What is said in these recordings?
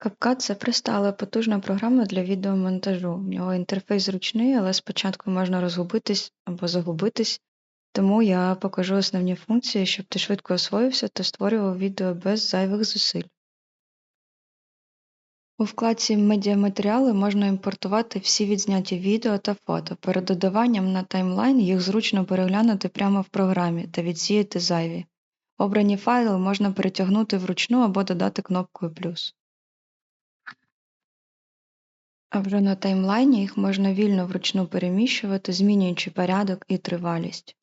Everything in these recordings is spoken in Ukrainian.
CapCut – це проста, але потужна програма для відеомонтажу. В нього інтерфейс зручний, але спочатку можна розгубитись або загубитись, тому я покажу основні функції, щоб ти швидко освоївся та створював відео без зайвих зусиль. У вкладці Медіаматеріали можна імпортувати всі відзняті відео та фото. Перед додаванням на таймлайн їх зручно переглянути прямо в програмі та відсіяти зайві. Обрані файли можна перетягнути вручну або додати кнопкою плюс. А вже на таймлайні їх можна вільно вручну переміщувати, змінюючи порядок і тривалість.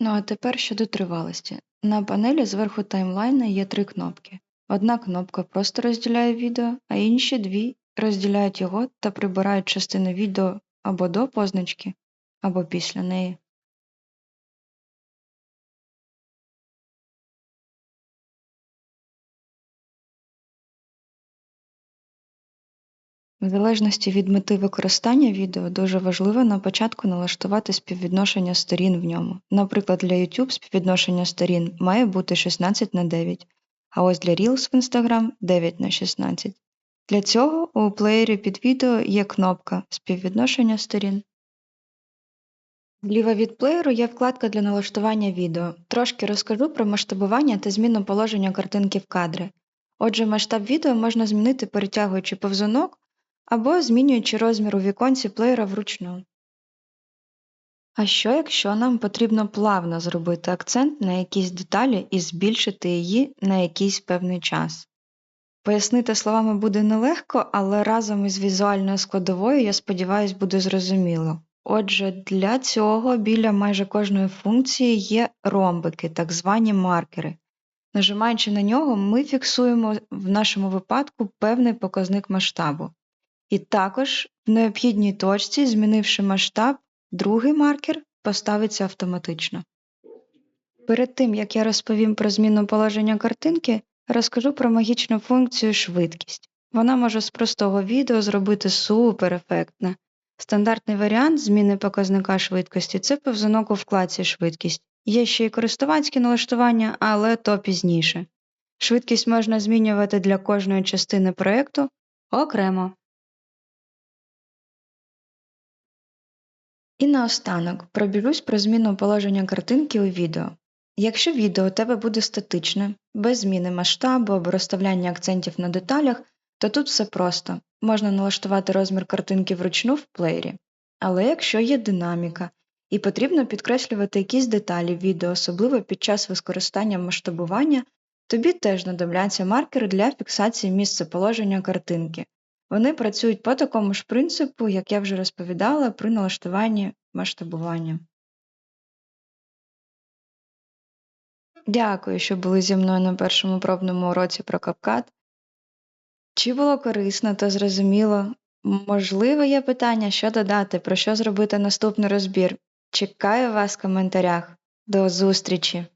Ну а тепер щодо тривалості. На панелі зверху таймлайна є три кнопки. Одна кнопка просто розділяє відео, а інші дві розділяють його та прибирають частину відео або до позначки, або після неї. В залежності від мети використання відео дуже важливо на початку налаштувати співвідношення сторін в ньому. Наприклад, для YouTube співвідношення сторін має бути 16 на 9, а ось для Reels в Instagram 9 на 16. Для цього у плеєрі під відео є кнопка Співвідношення сторін. Зліва від плеєру є вкладка для налаштування відео. Трошки розкажу про масштабування та зміну положення картинки в кадри. Отже, масштаб відео можна змінити перетягуючи повзунок або змінюючи розмір у віконці плеєра вручну. А що якщо нам потрібно плавно зробити акцент на якійсь деталі і збільшити її на якийсь певний час? Пояснити словами буде нелегко, але разом із візуальною складовою, я сподіваюся, буде зрозуміло. Отже, для цього біля майже кожної функції є ромбики, так звані маркери. Нажимаючи на нього, ми фіксуємо в нашому випадку певний показник масштабу. І також в необхідній точці, змінивши масштаб, другий маркер поставиться автоматично. Перед тим, як я розповім про зміну положення картинки, розкажу про магічну функцію швидкість. Вона може з простого відео зробити супер ефектне. Стандартний варіант зміни показника швидкості це повзунок у вкладці швидкість. Є ще й користувацькі налаштування, але то пізніше. Швидкість можна змінювати для кожної частини проєкту окремо. І наостанок пробіжусь про зміну положення картинки у відео. Якщо відео у тебе буде статичне, без зміни масштабу або розставляння акцентів на деталях, то тут все просто можна налаштувати розмір картинки вручну в плеєрі. Але якщо є динаміка і потрібно підкреслювати якісь деталі відео, особливо під час використання масштабування, тобі теж знадобляться маркери для фіксації місця положення картинки. Вони працюють по такому ж принципу, як я вже розповідала при налаштуванні масштабування. Дякую, що були зі мною на першому пробному уроці про CapCut. Чи було корисно та зрозуміло? Можливо, є питання, що додати, про що зробити наступний розбір. Чекаю вас в коментарях. До зустрічі!